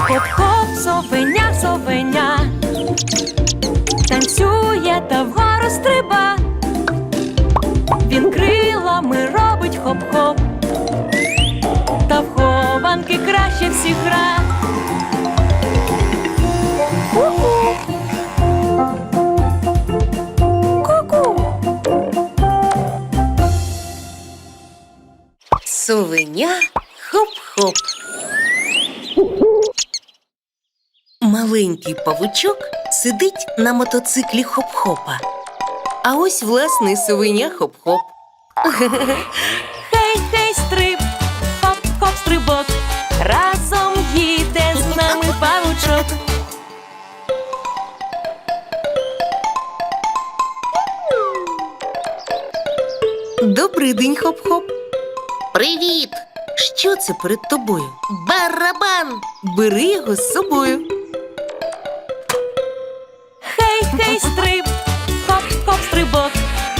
Хоп-хоп, совеня, совеня. Танцює та вгору стриба. Він крилами робить хоп-хоп. Та в хованки краще всіх гра. Совеня хоп-хоп. Маленький павучок сидить на мотоциклі хоп-хопа. А ось власний совеня хоп-хоп. Хей, хей, стрип, хоп-хоп, стрибок. Разом їде з нами павучок. Добрий день, хоп-хоп. Привіт! Що це перед тобою? Барабан! Бери його з собою. Хей, стрип, хоп-хоп, стрибок.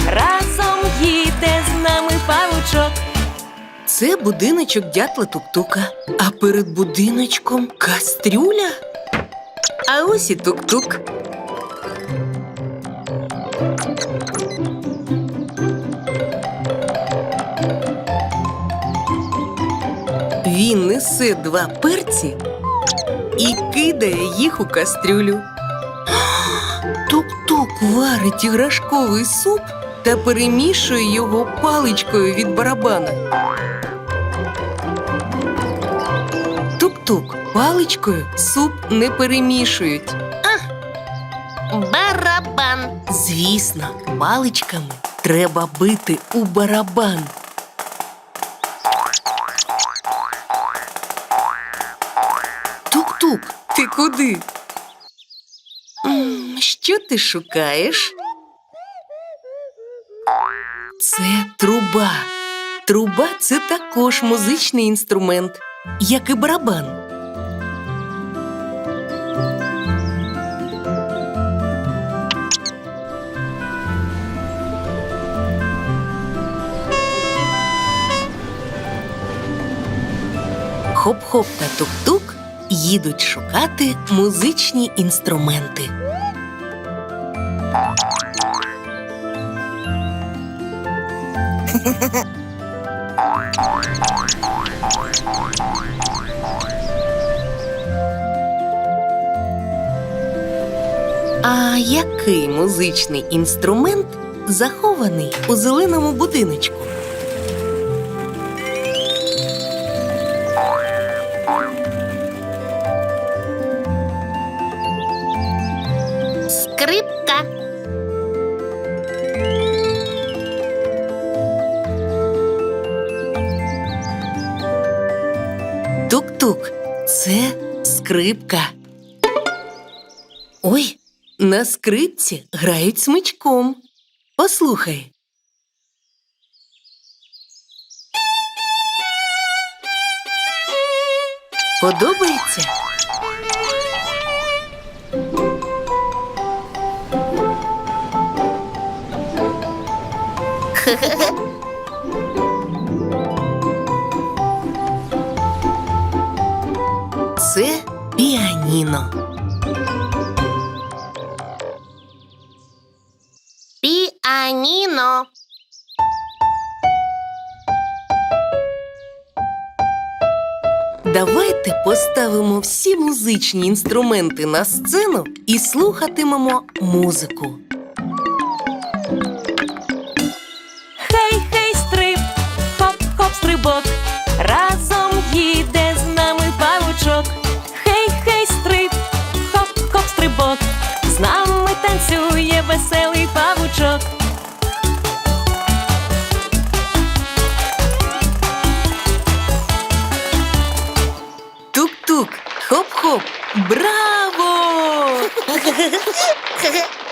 Разом їде з нами павучок. Це будиночок дятла тук-тука. А перед будиночком кастрюля. А ось і тук-тук. Він несе два перці і кидає їх у кастрюлю. Тук-тук варить іграшковий суп та перемішує його паличкою від барабана. Тук-тук паличкою суп не перемішують. Барабан. Звісно, паличками треба бити у барабан. Тук-тук, ти куди? Що ти шукаєш? Це труба. Труба це також музичний інструмент, як і барабан. Хоп-хоп та тук-тук їдуть шукати музичні інструменти. А який музичний інструмент захований у зеленому будиночку? Це скрипка. Ой, на скрипці грають смичком. Послухай. Подобається? Це піаніно. Піаніно. Давайте поставимо всі музичні інструменти на сцену і слухатимемо музику. Танцює веселий павучок. Тук-тук, хоп-хоп, браво!